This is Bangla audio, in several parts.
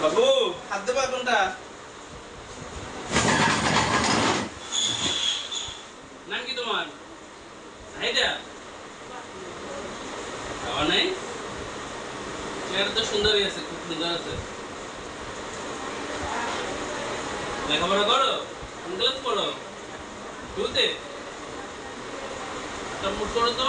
হাত দেবা কোনটা? নাম কি তোমার? হাইদা বাবা নাই? চেহারা তো সুন্দরই আছে খুব সুন্দর আছে। লেখাপড়া করো? কোন ক্লাস পড়ো? টুতে মুখ করো তো।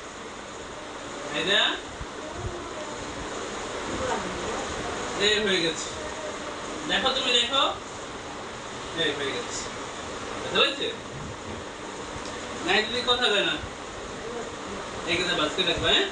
এই হয়ে গেছে। দেখো তুমি, দেখো। এই হয়ে গেছে। লাগছে নাই তুমি কথা কয় না। এই কথা বাসকে হ্যাঁ?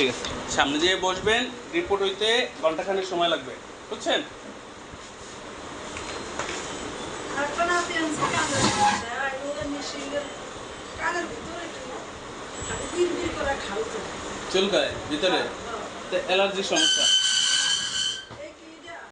ঠিক আছে। সামনে দিয়ে বসবেন রিপোর্ট হইতে ঘন্টাখানেক সময় লাগবে। বুঝছেন? চলকায় ভিতরে। চুলকায় ভিতরে? হ্যাঁ, অ্যালার্জির সমস্যা।